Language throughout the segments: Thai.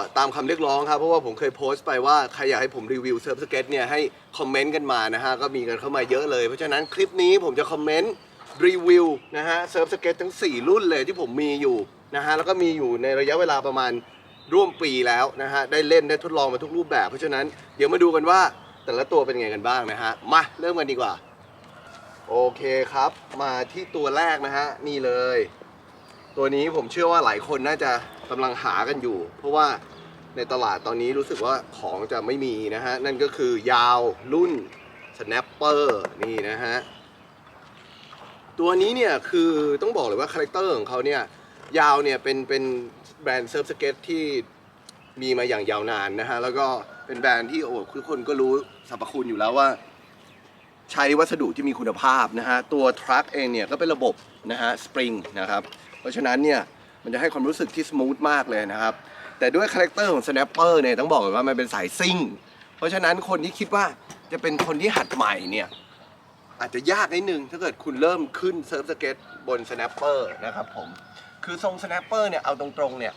็ตามคำเรียกร้องครับ เพราะว่าผมเคยโพสต์ไปว่า ใครอยากให้ผมรีวิวเซิร์ฟสเก็ตเนี่ยให้คอมเมนต์กันมานะฮะ ก็มีกันเข้ามาเยอะเลย เพราะฉะนั้นคลิปนี้ผมจะคอมเมนต์รีวิวนะฮะเซิร์ฟสเก็ตทั้ง 4 รุ่นเลยที่ผมมีอยู่นะฮะแล้วก็มีอยู่ในระยะเวลาประมาณร่วมปีแล้วนะฮะได้เล่นได้ทดลองมาทุกรูปแบบ เพราะฉะนั้นเดี๋ยวมาดูกันว่าแต่ละตัวเป็นไงกันบ้างนะฮะมาเริ่มกันดีกว่า โอเคครับ มาที่ตัวแรกนะฮะนี่เลย ตัวนี้ผมเชื่อว่าหลายคนน่าจะ กำลังหากันอยู่ เพราะว่าในตลาดตอนนี้รู้สึกว่าของจะไม่มีนะฮะ นั่นก็คือยาวรุ่น Snapper นี่นะฮะ ตัวนี้เนี่ยคือต้องบอกเลยว่าคาแรคเตอร์ของเขาเนี่ยยาวเนี่ยเป็นเป็นแบรนด์เซิร์ฟสเก็ตที่มีมาอย่างยาวนานนะฮะ แล้วก็เป็นแบรนด์ที่โอ้ทุกคนก็รู้สรรพคุณอยู่แล้วว่า ใช้วัสดุที่มีคุณภาพนะฮะ ตัวทรัคเองเนี่ยก็เป็นระบบนะฮะสปริงนะครับ เพราะฉะนั้นเนี่ย มันจะให้ความรู้สึกที่สมูทมากเลยนะครับ แต่ด้วยคาแรคเตอร์ของ Snapper เนี่ยต้องบอกเลยว่ามันเป็นสายซิ่ง เพราะฉะนั้นคนที่คิดว่าจะเป็นคนที่หัดใหม่เนี่ยอาจจะยากนิดนึงถ้าเกิดคุณเริ่มขึ้นเซิร์ฟสเก็ตบน Snapper นะครับผม คือทรง Snapper เนี่ยเอาตรงๆเนี่ย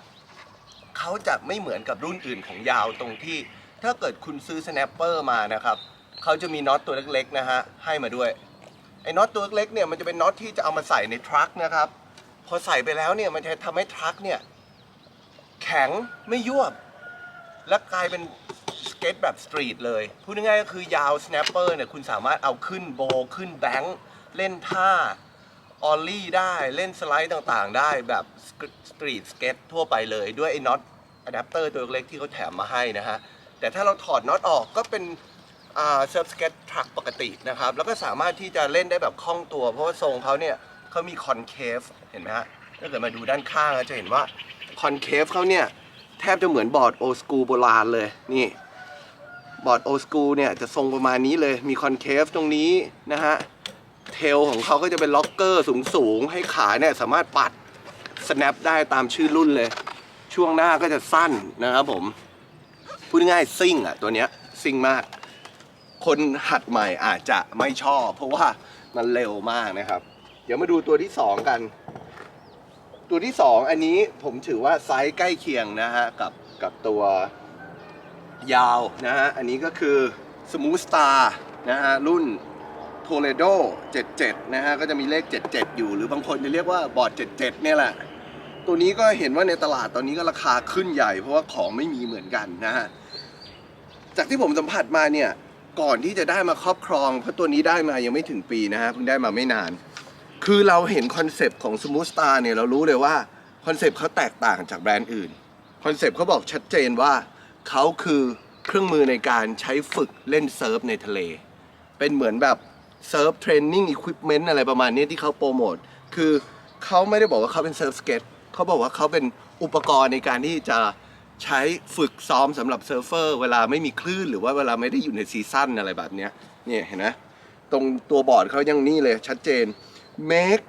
เขาจะไม่เหมือนกับรุ่นอื่นของยาวตรงที่ ถ้าเกิดคุณซื้อ Snapper มานะครับเขาจะมีน็อตตัวเล็กๆนะฮะให้มาด้วยไอ้น็อตตัวเล็กๆเนี่ยมันจะเป็นน็อตที่จะเอามาใส่ในทรัคนะครับ อใส่ไปแล้วเนี่ยมันจะทำให้ทรัคเนี่ย แข็งไม่ยวบ และกลายเป็นสเก็ตแบบสตรีทเลยพูดง่ายๆก็คือยาว snapper เนี่ยคุณสามารถเอาขึ้นโบว์ขึ้นแบงค์เล่นท่าออลลี่ได้เล่นสไลด์ต่างๆ ได้แบบสตรีทสเก็ตทั่วไปเลยด้วยไอ้น็อตอะแดปเตอร์ตัวเล็กที่เขาแถมมาให้นะฮะ แต่ถ้าเราถอดน็อตออกก็เป็นเซิร์ฟสเก็ตทรัคปกตินะครับ แล้วก็สามารถที่จะเล่นได้แบบคล่องตัว เพราะว่าทรงเขาเนี่ย เขามีคอนเคฟเห็นไหมฮะถ้าเกิดมาดูด้านข้างจะเห็นว่าคอนเคฟเขาเนี่ยแทบจะเหมือนบอร์ดโอสกูโบราณเลยนี่บอร์ดโอสกูเนี่ยจะทรงประมาณนี้เลยมีคอนเคฟตรงนี้นะฮะเทลของเขาก็จะเป็นล็อกเกอร์สูงๆ ให้ขาเนี่ยสามารถปัด snap ได้ตามชื่อรุ่นเลย ช่วงหน้าก็จะสั้นนะครับผม พูดง่ายซิ่งอะตัวเนี้ยซิ่งมาก คนหัดใหม่อาจจะไม่ชอบ เพราะว่ามันเร็วมากนะครับ เดี๋ยวมาดูตัวที่2กัน ตัวที่2อันนี้ผมถือว่าไซส์ใกล้เคียงนะฮะกับกับตัวยาวนะฮะ อันนี้ก็คือ Smooth Star นะฮะ รุ่น Toledo 77 นะฮะ ก็จะมีเลข 77 อยู่ หรือบางคนจะเรียกว่าบอร์ด 77 เนี่ยแหละ ตัวนี้ก็เห็นว่าในตลาดตอนนี้ก็ราคาขึ้นใหญ่ เพราะว่าของไม่มีเหมือนกันนะฮะ จากที่ผมสัมผัสมาเนี่ย ก่อนที่จะได้มาครอบครอง เพราะตัวนี้ได้มายังไม่ถึงปีนะฮะ เพิ่งได้มาไม่นาน คือเราเห็นคอนเซปต์ของ Smooth Star เนี่ยเรารู้เลยว่าคอนเซปต์เขาแตกต่างจากแบรนด์อื่นคอนเซปต์เขาบอกชัดเจนว่าเขาคือเครื่องมือในการใช้ฝึกเล่นเซิร์ฟในทะเล เป็นเหมือนแบบเซิร์ฟเทรนนิ่งอุปกรณ์อะไรประมาณนี้ที่เขาโปรโมทคือเขาไม่ได้บอกว่าเขาเป็นเซิร์ฟสเก็ตเขาบอกว่าเขาเป็นอุปกรณ์ในการที่จะใช้ฝึกซ้อมสำหรับเซิร์ฟเฟอร์เวลาไม่มีคลื่นหรือว่าเวลาไม่ได้อยู่ในซีซั่นอะไรแบบนี้เนี่ยเห็นไหมตรงตัวบอร์ดเขายังนี่เลยชัดเจน make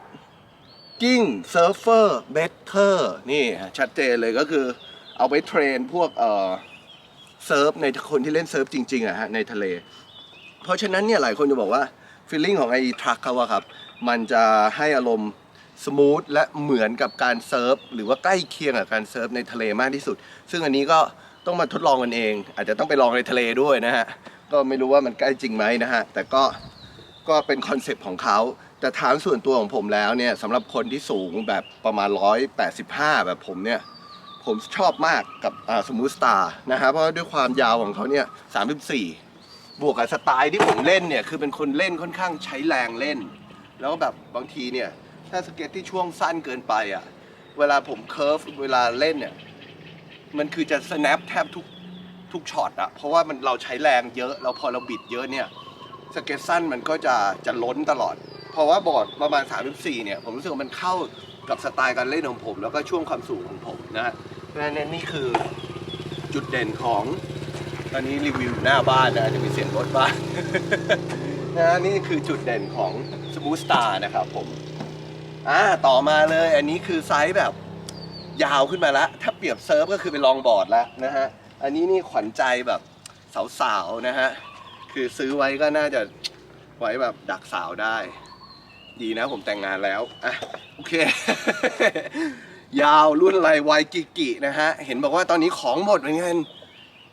กิ้งเซิร์ฟเฟอร์เบเตอร์นี่ชัดเจนเลยก็คือเอาไปเทรนพวกเอ่อเซิร์ฟในคนที่เล่นเซิร์ฟจริงๆอะฮะในทะเล เพราะฉะนั้นเนี่ยหลายคนจะบอกว่าฟีลลิ่งของไอ้ทรัคเขาอะครับ มันจะให้อารมณ์สมูทและเหมือนกับการเซิร์ฟหรือว่าใกล้เคียงกับการเซิร์ฟในทะเลมากที่สุด ซึ่งอันนี้ก็ต้องมาทดลองกันเอง อาจจะต้องไปลองในทะเลด้วยนะฮะ ก็ไม่รู้ว่ามันใกล้จริงไหมนะฮะ แต่ก็ก็เป็นคอนเซปต์ของเขา แต่ถามส่วนตัวของผมแล้วเนี่ยสำหรับคนที่สูงแบบประมาณ 185 แบบผมเนี่ย ผมชอบมากกับสมูทสตาร์นะฮะเพราะด้วยความยาวของเขาเนี่ย34 บวกกับสไตล์ที่ผมเล่นเนี่ย คือเป็นคนเล่นค่อนข้างใช้แรงเล่น แล้วแบบบางทีเนี่ย ถ้าสเก็ตที่ช่วงสั้นเกินไปอะ่ะ เวลาผมเคิร์ฟเวลาเล่นเนี่ย มันคือจะ snap แทบทุกทุกช็อตอะเพราะว่ามันเราใช้แรงเยอะแล้วพอเราบิดเยอะเนี่ยสเก็ตสั้นมันก็จะจะล้นตลอด เพราะว่าบอร์ดประมาณ 34 เนี่ย ผมรู้สึกว่ามันเข้ากับสไตล์การเล่นของผม แล้วก็ช่วงความสูงของผมนะฮะเพราะนั้นนี่คือจุดเด่นของ ตอนนี้รีวิวหน้าบ้านนะ จะมีเสียงรถบ้างนะฮะนี่คือจุดเด่นของ Smooth Star นะครับผม อ่าต่อมาเลย อันนี้คือไซส์แบบยาวขึ้นมาล้วถ้าเปรียบเซิร์ฟก็คือเป็นลองบอร์ดแล้วนะฮะ อันนี้นี่ขวัญใจแบบสาวๆนะฮะ คือซื้อไว้ก็น่าจะไว้แบบดักสาวได้ ดีนะผมแต่งงานแล้วอะโอเค ยาวรุ่นอะไวกิกินะฮะ เห็นบอกว่าตอนนี้ของหมดเหมือนกัน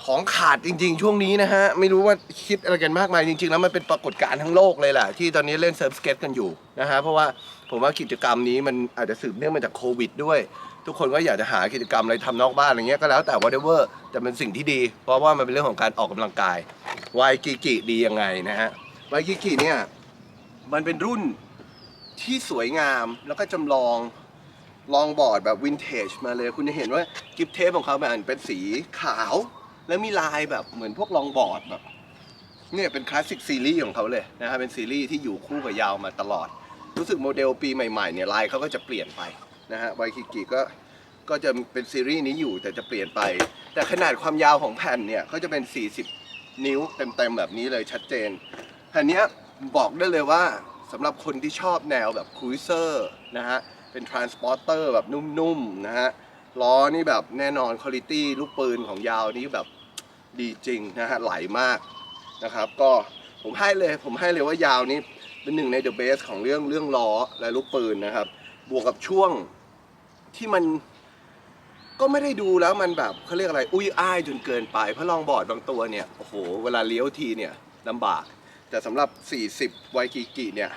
ของขาดจริง ๆ ช่วงนี้นะฮะ ไม่รู้ว่าคิดอะไรกันมากมายจริง ๆ แล้วมันเป็นปรากฏการณ์ทั้งโลกเลยแหละที่ตอนนี้เล่นเซิร์ฟสเก็ตกันอยู่นะฮะ เพราะว่าผมว่ากิจกรรมนี้มันอาจจะสืบเนื่องมาจากโควิดด้วย ทุกคนก็อยากจะหากิจกรรมอะไรทำนอกบ้านอะไรเงี้ยก็แล้วแต่ whatever แต่เป็นสิ่งที่ดี เพราะว่ามันเป็นเรื่องของการออกกำลังกายวายกิกิดียังไงนะฮะวายกิกิเนี่ยมันเป็นรุ่น ที่สวยงามแล้วก็จำลองลองบอร์ดแบบวินเทจมาเลย คุณจะเห็นว่ากิฟเทปของเขาแบบเป็นสีขาว แล้วมีลายแบบเหมือนพวกลองบอร์ดแบบเนี่ยเป็นคลาสสิกซีรีส์ของเขาเลยนะฮะเป็นซีรีส์ที่อยู่คู่กับยาวมาตลอด รู้สึกโมเดลปีใหม่ๆเนี่ยลายเขาก็จะเปลี่ยนไปนะฮะไวคิกิก็ก็จะเป็นซีรีส์นี้อยู่แต่จะเปลี่ยนไป แต่ขนาดความยาวของแผ่นเนี่ยก็จะเป็น 40 นิ้วเต็มๆแบบนี้เลยชัดเจนแผ่นนี้บอกได้เลยว่า สำหรับคนที่ชอบแนวแบบครูเซอร์นะฮะ เป็นทรานสปอร์เตอร์แบบนุ่มๆนะฮะ ล้อนี่แบบแน่นอนคุณภาพลูกปืนของยาวนี่แบบดีจริงนะฮะ ไหลมากนะครับ ก็ผมให้เลยผมให้เลยว่ายาวนี้เป็นหนึ่งในเดอะเบสของเรื่องเรื่องล้อและลูกปืนนะครับ บวกกับช่วงที่มันก็ไม่ได้ดูแล้วมันแบบเขาเรียกอะไร อุ้ยอ้ายจนเกินไป เพราะลองบอร์ดบางตัวเนี่ย โอ้โห เวลาเลี้ยวทีเนี่ยลำบาก แต่สำหรับ 40 ไวกิกิเนี่ย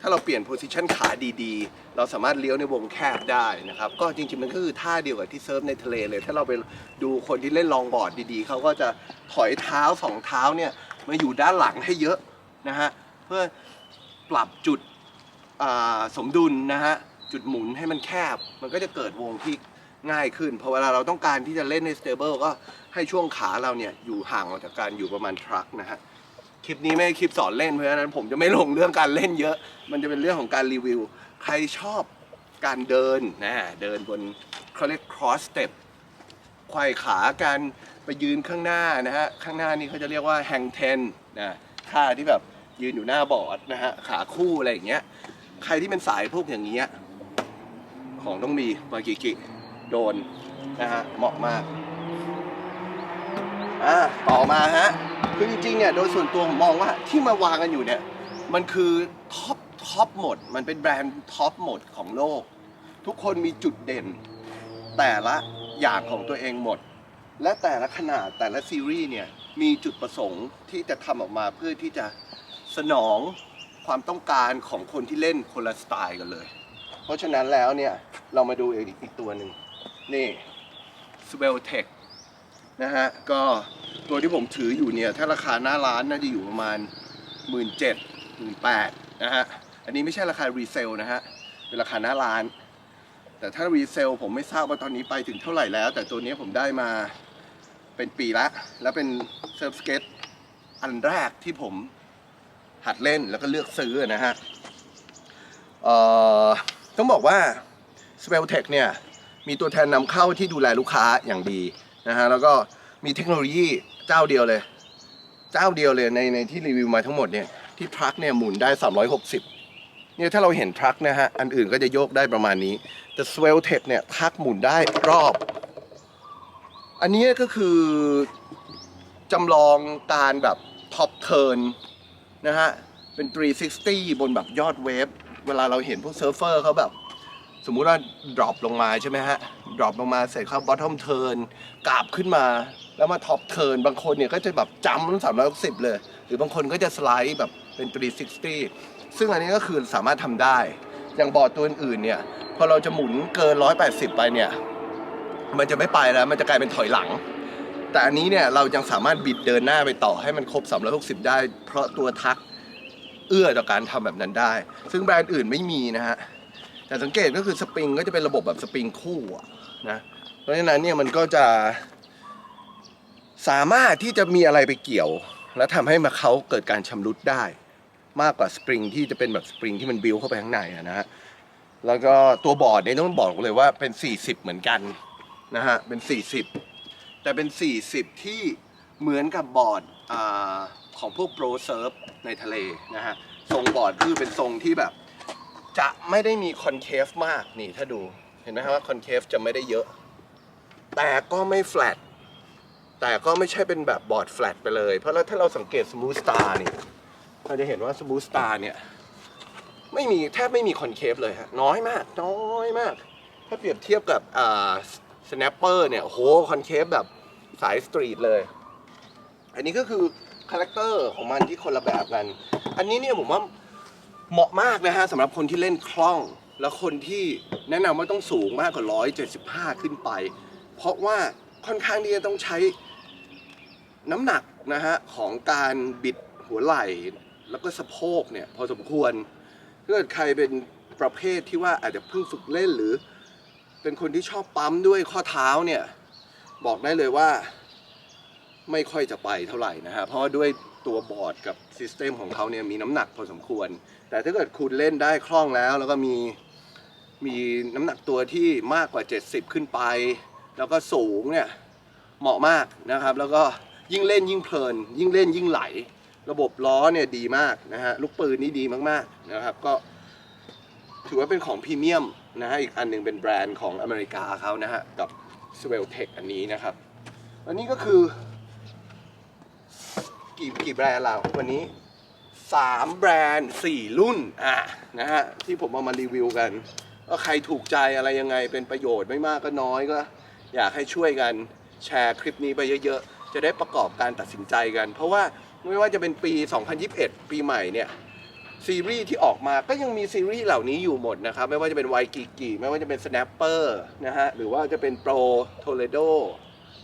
ถ้าเราเปลี่ยนโพซิชันขาดีๆ เราสามารถเลี้ยวในวงแคบได้นะครับ ก็จริงๆ มันก็คือท่าเดียวกับที่เซิร์ฟในทะเลเลย ถ้าเราไปดูคนที่เล่นลองบอร์ดดีๆ เขาก็จะถอยเท้าสองเท้าเนี่ย มาอยู่ด้านหลังให้เยอะนะฮะ เพื่อปรับจุดสมดุลนะฮะ จุดหมุนให้มันแคบ มันก็จะเกิดวงที่ง่ายขึ้น พอเวลาเราต้องการที่จะเล่นในสเตเบิลก็ให้ช่วงขาเราเนี่ยอยู่ห่างออกจากการอยู่ประมาณทรัคนะฮะ คลิปนี้ไม่ใช่คลิปสอนเล่นเพราะฉะนั้นผมจะไม่ลงเรื่องการเล่นเยอะ มันจะเป็นเรื่องของการรีวิว ใครชอบการเดินนะเดินบนเขาเรียก cross step ไขว่ขาการไปยืนข้างหน้านะฮะ ข้างหน้านี่เขาจะเรียกว่า hang ten นะท่าที่แบบยืนอยู่หน้าบอร์ดนะฮะ ขาคู่อะไรอย่างเงี้ย ใครที่เป็นสายพวกอย่างเงี้ย ของต้องมีมากิกิโดนนะฮะ เหมาะมาก อะต่อมาฮะคือจริงๆเนี่ยโดยส่วนตัวผมมองว่าที่มาวางกันอยู่เนี่ย มันคือท็อปท็อปหมด มันเป็นแบรนด์ท็อปหมดของโลก ทุกคนมีจุดเด่น แต่ละอย่างของตัวเองหมด และแต่ละขนาดแต่ละซีรีส์เนี่ย มีจุดประสงค์ที่จะทำออกมาเพื่อที่จะสนองความต้องการของคนที่เล่นคนละสไตล์กันเลย เพราะฉะนั้นแล้วเนี่ย เรามาดูอีกอีกตัวหนึ่งนี่ s w e l t e c h นะฮะก็ตัวที่ผมถืออยู่เนี่ยถ้าราคาหน้าร้านน่าจะอยู่ประมาณ 1 7 0 0 0 1 8 0 0นะฮะอันนี้ไม่ใช่ราคารีเซลนะฮะเป็นราคาหน้าร้าน แต่ถ้ารีเซลผมไม่ทราบว่าตอนนี้ไปถึงเท่าไหร่แล้ว แต่ตัวนี้ผมได้มาเป็นปีละ แล้วเป็นเซิร์ฟสเก็ตอันแรกที่ผมหัดเล่นแล้วก็เลือกซื้อนะฮะต้องบอกว่า s w e l t e c h เนี่ยมีตัวแทนนำเข้าที่ดูแลลูกค้าอย่างดี นะฮะแล้วก็มีเทคโนโลยีเจ้าเดียวเลย เจ้าเดียวเลยในในที่รีวิวมาทั้งหมดเนี่ยที่ทรัคเนี่ยหมุนได้ 360เนี่ยถ้าเราเห็นทรัคนะฮะอันอื่นก็จะโยกได้ประมาณนี้ แต่ s w e l t e c h เนี่ยทรัคหมุนได้รอบ อันนี้ก็คือจำลองการแบบท็อปเทิร์นนะฮะเป็น 360 บนแบบยอดเวฟเวลาเราเห็นพวกเซิร์ฟเฟอร์เขาแบบ สมมุติว่า drop ลงมาใช่ไหมฮะ drop ลงมาเสร็จเขา bottom turn กราบขึ้นมา แล้วมา top turn บางคนเนี่ยก็จะแบบจำสามร้อยสิบเลย หรือบางคนก็จะสไลด์แบบเป็น 360 ซึ่งอันนี้ก็คือสามารถทำได้ อย่างบอร์ดตัวอื่นๆเนี่ยพอเราจะหมุนเกิน 180 ไปเนี่ย มันจะไม่ไปแล้ว มันจะกลายเป็นถอยหลัง แต่อันนี้เนี่ยเรายังสามารถบิดเดินหน้าไปต่อให้มันครบ 360 ได้ เพราะตัวทักเอื้อต่อการทำแบบนั้นได้ ซึ่งแบรนด์อื่นไม่มีนะฮะ แต่สังเกตก็คือสปริงก็จะเป็นระบบแบบสปริงคู่นะเพราะฉะนั้นเนี่ยมันก็จะ สามารถที่จะมีอะไรไปเกี่ยว แล้วทำให้มาเขาเกิดการชำรุดได้ มากกว่าสปริงที่จะเป็นแบบสปริงที่มันบิวเข้าไปข้างในนะฮะแล้วก็ตัวบอร์ดเนี่ยต้องบอกเลยว่าเป็น 40 เหมือนกันนะฮะเป็น 40 แต่เป็น 40 ที่เหมือนกับบอร์ดอของพวกโปรเซิร์ฟในทะเลนะฮะทรงบอร์ดคือเป็นทรงที่แบบ จะไม่ได้มีคอนเคฟมากนี่ถ้าดูเห็นไหมครับว่าคอนเคฟจะไม่ได้เยอะ แต่ก็ไม่แฟลตแต่ก็ไม่ใช่เป็นแบบบอร์ดแฟลตไปเลย เพราะถ้าเราสังเกตสมูทสตาร์นี่เราจะเห็นว่าสมูทสตาร์เนี่ยไม่มีแทบไม่มีคอนเคฟเลยฮะน้อยมาก น้อยมาก ถ้าเปรียบเทียบกับอ่าสแนปเปอร์เนี่ยโหคอนเคฟแบบสายสตรีทเลย อันนี้ก็คือคาแรคเตอร์ของมันที่คนละแบบกัน อันนี้เนี่ยผมว่า เหมาะมากนะฮะสำหรับคนที่เล่นคล่อง แล้วคนที่แนะนำว่าต้องสูงมากกว่า 175 ขึ้นไป เพราะว่าค่อนข้างที่จะต้องใช้น้ำหนักนะฮะของการบิดหัวไหล่ แล้วก็สะโพกเนี่ยพอสมควรถ้าเกิดใครเป็นประเภทที่ว่าอาจจะเพิ่งฝึกเล่นหรือ เป็นคนที่ชอบปั๊มด้วยข้อเท้าเนี่ย บอกได้เลยว่า ไม่ค่อยจะไปเท่าไหร่นะฮะเพราะว่าด้วยตัวบอร์ดกับซิสเต็มของเขาเนี่ยมีน้ำหนักพอสมควร แต่ถ้าเกิดคุณเล่นได้คล่องแล้วแล้วก็มีมีน้ำหนักตัวที่มากกว่า 70 ขึ้นไป แล้วก็สูงเนี่ยเหมาะมากนะครับ แล้วก็ยิ่งเล่นยิ่งเพลิน ยิ่งเล่นยิ่งไหล ระบบล้อเนี่ยดีมากนะฮะลูกปืนนี่ดีมากๆนะครับก็ ถือว่าเป็นของพรีเมียมนะฮะอีกอันหนึ่งเป็นแบรนด์ของอเมริกาเขานะฮะกับ s w e l t e c h อันนี้นะครับ อันนี้ก็คือ กี่กี่แบรนด์เราวันนี้ 3 แบรนด์ 4 รุ่นอะนะฮะที่ผมเอามารีวิวกันก็ใครถูกใจอะไรยังไงเป็นประโยชน์ไม่มากก็น้อยก็ อยากให้ช่วยกันแชร์คลิปนี้ไปเยอะๆ จะได้ประกอบการตัดสินใจกัน เพราะว่าไม่ว่าจะเป็นปี 2021 ปีใหม่เนี่ยซีรีส์ที่ออกมาก็ยังมีซีรีส์เหล่านี้อยู่หมดนะครับ ไม่ว่าจะเป็นไวกิกิไม่ว่าจะเป็น Snapper นะฮะ หรือว่าจะเป็น Pro Toledo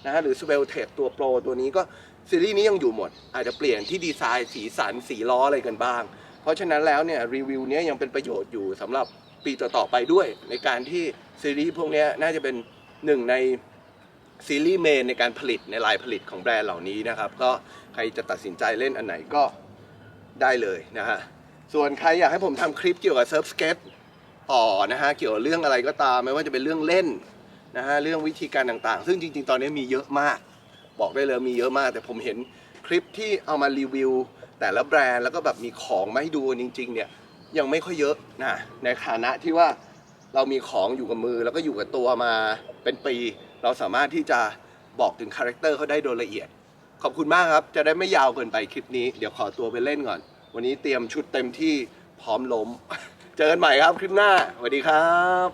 นะฮะ หรือ s w e l t e c ตัว Pro ตัวนี้ก็ ซีรีส์นี้ยังอยู่หมด อาจจะเปลี่ยนที่ดีไซน์สีสันสีล้ออะไรกันบ้าง เพราะฉะนั้นแล้วเนี่ยรีวิวเนี้ยยังเป็นประโยชน์อยู่สำหรับปีต่อๆไปด้วย ในการที่ซีรีส์พวกเนี้ยน่าจะเป็นหนึ่งในซีรีส์เมนในการผลิตในลายผลิตของแบรนด์เหล่านี้นะครับ ก็ใครจะตัดสินใจเล่นอันไหนก็ได้เลยนะฮะส่วนใครอยากให้ผมทำคลิปเกี่ยวกับเซิร์ฟสเก็ตต่อนะฮะเกี่ยวกับเรื่องอะไรก็ตาม ไม่ว่าจะเป็นเรื่องเล่นนะฮะเรื่องวิธีการต่างๆ ซึ่งจริง ๆ ตอนนี้มีเยอะมาก บอกได้เลยมีเยอะมาก แต่ผมเห็นคลิปที่เอามารีวิว แต่ละแบรนด์แล้วก็แบบมีของมาให้ดูจริง ๆ เนี่ยยังไม่ค่อยเยอะนะในฐานะที่ว่าเรามีของอยู่กับมือแล้วก็อยู่กับตัวมาเป็นปี เราสามารถที่จะบอกถึงคาแรคเตอร์เขาได้โดยละเอียด ขอบคุณมากครับ จะได้ไม่ยาวเกินไปคลิปนี้ เดี๋ยวขอตัวไปเล่นก่อน วันนี้เตรียมชุดเต็มที่พร้อมล้ม เจอกันใหม่ครับคลิปหน้าสวัสดีครับ